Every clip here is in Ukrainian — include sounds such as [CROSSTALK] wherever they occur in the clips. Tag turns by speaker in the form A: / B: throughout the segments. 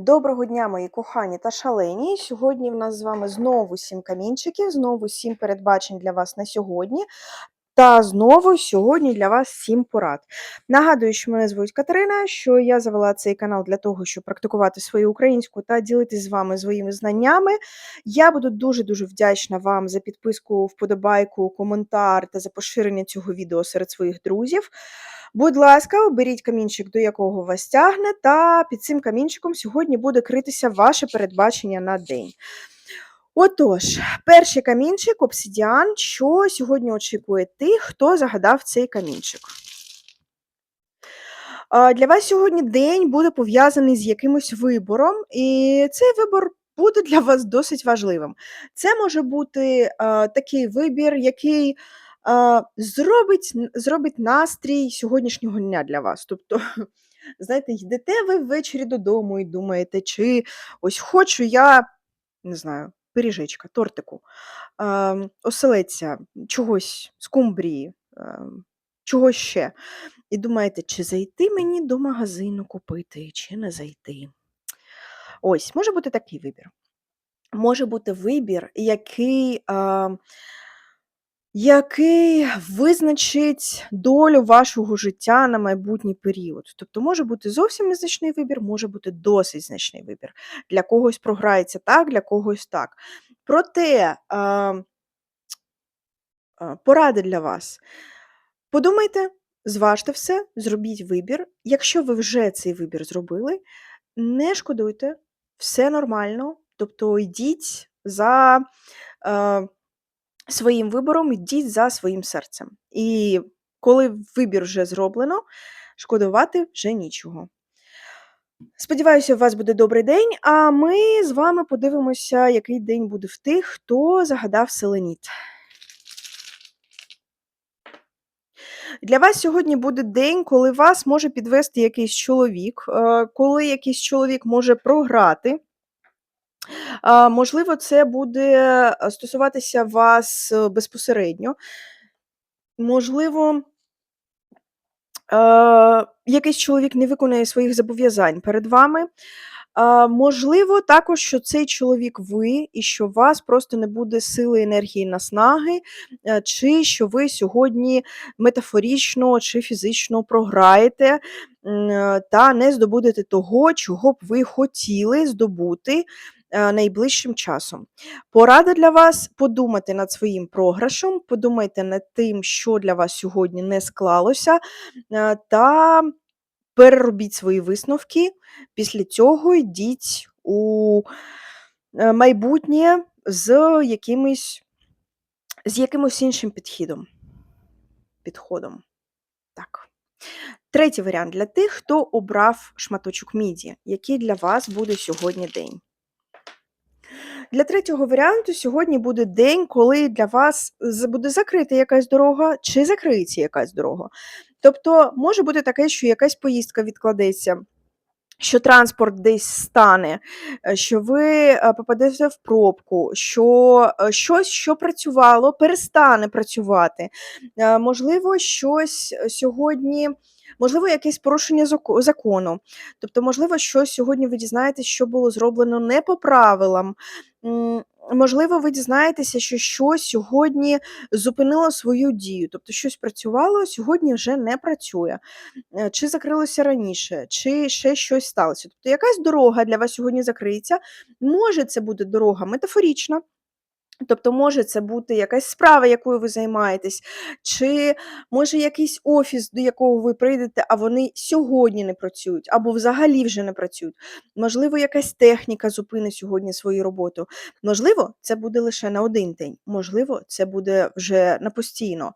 A: Доброго дня, мої кохані та шалені. Сьогодні в нас з вами знову сім камінчиків, знову сім передбачень для вас на сьогодні. Та знову сьогодні для вас сім порад. Нагадую, що мене звуть Катерина, що я завела цей канал для того, щоб практикувати свою українську та ділитися з вами своїми знаннями. Я буду дуже-дуже вдячна вам за підписку, вподобайку, коментар та за поширення цього відео серед своїх друзів. Будь ласка, оберіть камінчик, до якого вас тягне, та під цим камінчиком сьогодні буде критися ваше передбачення на день. Отож, перший камінчик обсидіан, що сьогодні очікує тих, хто загадав цей камінчик. Для вас сьогодні день буде пов'язаний з якимось вибором, і цей вибор буде для вас досить важливим. Це може бути а, такий вибір, який а, зробить, зробить настрій сьогоднішнього дня для вас. Тобто, [LAUGHS] знаєте, йдете ви ввечері додому і думаєте, чи ось хочу я, не знаю, пиріжечка, тортику, а, оселедця, чогось, скумбрії, а, чогось ще. І думаєте, чи зайти мені до магазину купити, чи не зайти. Ось, може бути такий вибір. Може бути вибір, який. Який визначить долю вашого життя на майбутній період. Тобто може бути зовсім незначний вибір, може бути досить значний вибір. Для когось програється так, для когось так. Проте поради для вас. Подумайте, зважте все, зробіть вибір. Якщо ви вже цей вибір зробили, не шкодуйте, все нормально. Тобто йдіть за. Своїм вибором, йдіть за своїм серцем. І коли вибір вже зроблено, шкодувати вже нічого. Сподіваюся, у вас буде добрий день, а ми з вами подивимося, який день буде в тих, хто загадав селеніт. Для вас сьогодні буде день, коли вас може підвести якийсь чоловік, е, коли якийсь чоловік може програти. Можливо, це буде е, стосуватися вас е, безпосередньо. Можливо, е, якийсь чоловік не виконує своїх зобов'язань перед вами. Можливо, також, що цей чоловік ви, і що у вас просто не буде сили, енергії, наснаги, чи що ви сьогодні метафорично чи фізично програєте та не здобудете того, чого б ви хотіли здобути. Е, найближчим часом. Порада для вас подумати над своїм програшем, подумайте над тим, що для вас сьогодні не склалося, е, та переробіть свої висновки. Після цього йдіть у е, майбутнє з якимось, з якимось іншим підхідом. підходом. Так. Третій варіант для тих, хто обрав шматочок міді, який для вас буде сьогодні день. Для третього варіанту сьогодні буде день, коли для вас буде закрита якась дорога, чи закриється якась дорога. Тобто, може бути таке, що якась поїздка відкладеться. Що транспорт десь стане, е, що ви е, попадете в пробку, що е, щось, що працювало, перестане працювати. Можливо, щось сьогодні можливо, якесь порушення закону. Тобто, можливо, щось сьогодні ви дізнаєтесь, що було зроблено не по правилам. Можливо, ви дізнаєтеся, що щось сьогодні зупинило свою дію, тобто щось працювало, сьогодні вже не працює, е, чи закрилося раніше, чи ще щось сталося. Тобто якась дорога для вас сьогодні закриється. Може, це буде дорога метафорічна. Тобто, може це бути якась справа, якою ви займаєтесь, чи може якийсь офіс, до якого ви прийдете, а вони сьогодні не працюють, або взагалі вже не працюють. Можливо, якась техніка зупинить сьогодні свою роботу. Можливо, це буде лише на один день, можливо, це буде вже на постійно.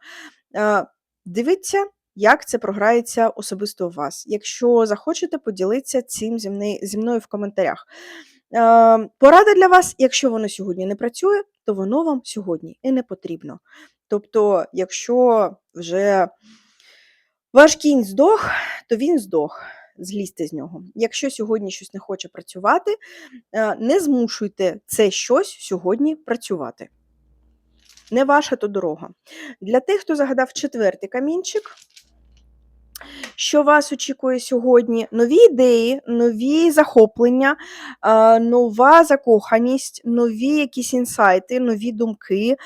A: Дивіться, як це програється особисто у вас. Якщо захочете, поділитися цим зі мною в коментарях. Ем, порада для вас, якщо воно сьогодні не працює, то воно вам сьогодні і не потрібно. Тобто, якщо вже ваш кінь здох, то він здох. Злізьте з нього. Якщо сьогодні щось не хоче працювати, е, не змушуйте це щось сьогодні працювати. Не ваша то дорога. Для тих, хто загадав четвертий камінчик, Що вас очікує сьогодні? Нові ідеї, нові захоплення, нова закоханість, нові якісь інсайти, нові думки,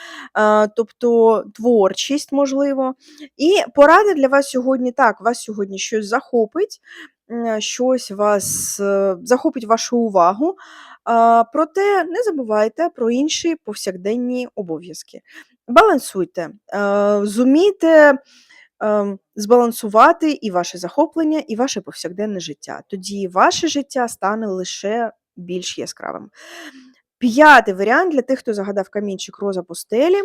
A: тобто творчість, можливо. І порада для вас сьогодні так, вас сьогодні щось захопить, щось вас е, захопить вашу увагу. Проте не забувайте про інші повсякденні обов'язки. Балансуйте, е, зумійте збалансувати і ваше захоплення, і ваше повсякденне життя. Тоді ваше життя стане лише більш яскравим. П'ятий варіант для тих, хто загадав камінчик роза постелі.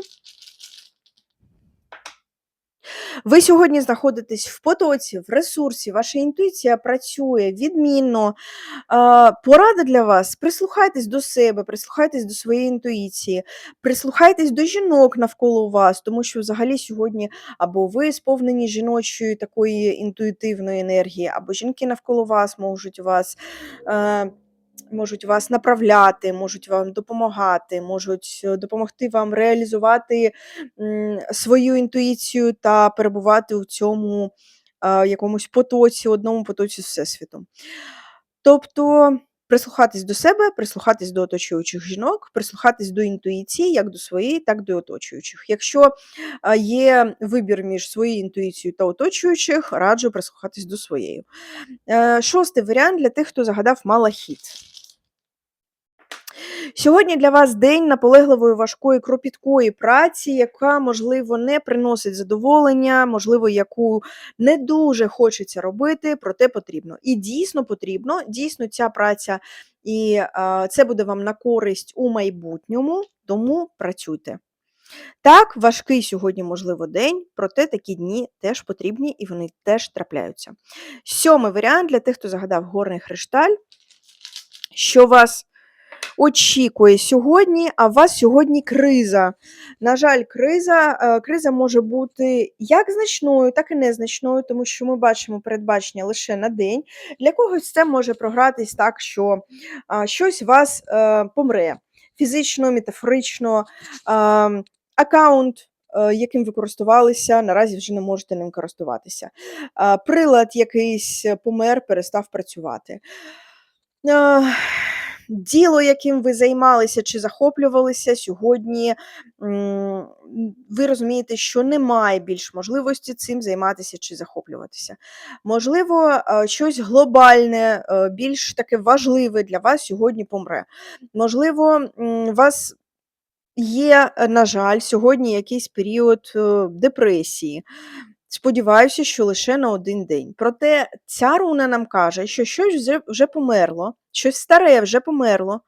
A: Ви сьогодні знаходитесь в потоці, в ресурсі, ваша інтуїція працює відмінно. Порада для вас: прислухайтесь до себе, прислухайтесь до своєї інтуїції, прислухайтесь до жінок навколо вас, тому що взагалі сьогодні або ви сповнені жіночої такої інтуїтивної енергії, або жінки навколо вас можуть вас. е, Можуть вас направляти, можуть вам допомагати, можуть е, допомогти вам реалізувати свою інтуїцію та перебувати у цьому якомусь потоці, одному потоці Всесвіту. Тобто прислухатись до себе, прислухатись до оточуючих жінок, прислухатись до інтуїції, як до своєї, так і до оточуючих. Якщо є вибір між своєю інтуїцією та оточуючих, раджу прислухатись до своєї. Е, Шостий варіант для тих, хто загадав малахіт. Сьогодні для вас день наполегливої, важкої, кропіткої праці, яка, можливо, не приносить задоволення, можливо, яку не дуже хочеться робити, проте потрібно. І дійсно потрібно, дійсно, ця праця, і це буде вам на користь у майбутньому, тому працюйте. Так, важкий сьогодні, можливо, день, проте такі дні теж потрібні і вони теж трапляються. Сьомий варіант для тих, хто загадав горний хрешталь, що вас очікує сьогодні, а у вас сьогодні криза. На жаль, криза е, криза може бути як значною, так і незначною, тому що ми бачимо передбачення лише на день. Для когось це може програтись так, що щось у вас е, помре фізично, метафорично, аккаунт. е, Яким ви користувалися, наразі вже не можете ним користуватися. Прилад якийсь помер, перестав працювати. Діло, яким ви займалися чи захоплювалися сьогодні, ви розумієте, що немає більш можливості цим займатися чи захоплюватися. Можливо, е, щось глобальне, е, більш таке важливе для вас сьогодні помре. Можливо, вас є, на жаль, сьогодні якийсь період е, депресії. Сподіваюся, що лише на один день. Проте ця руна нам каже, що щось вже, померло, щось старе вже померло,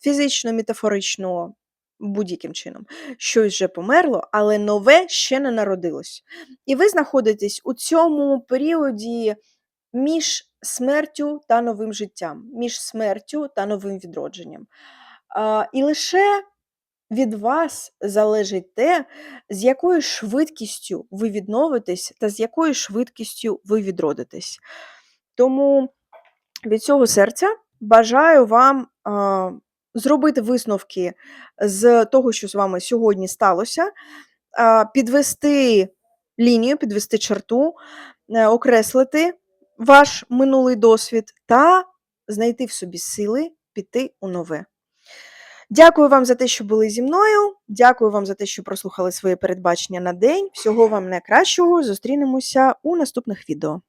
A: фізично, метафорично, будь-яким чином. Щось вже померло, але нове ще не народилось. І ви знаходитесь у цьому періоді між смертю та новим життям, між смертю та новим відродженням. І лише від вас залежить те, з якою швидкістю ви відновитесь та з якою швидкістю ви відродитесь. Тому від цього серця бажаю вам а, зробити висновки з того, що з вами сьогодні сталося, а, підвести лінію, підвести черту, е, окреслити ваш минулий досвід та знайти в собі сили піти у нове. Дякую вам за те, що були зі мною. Дякую вам за те, що прослухали своє передбачення на день. Всього вам найкращого. Зустрінемося у наступних відео.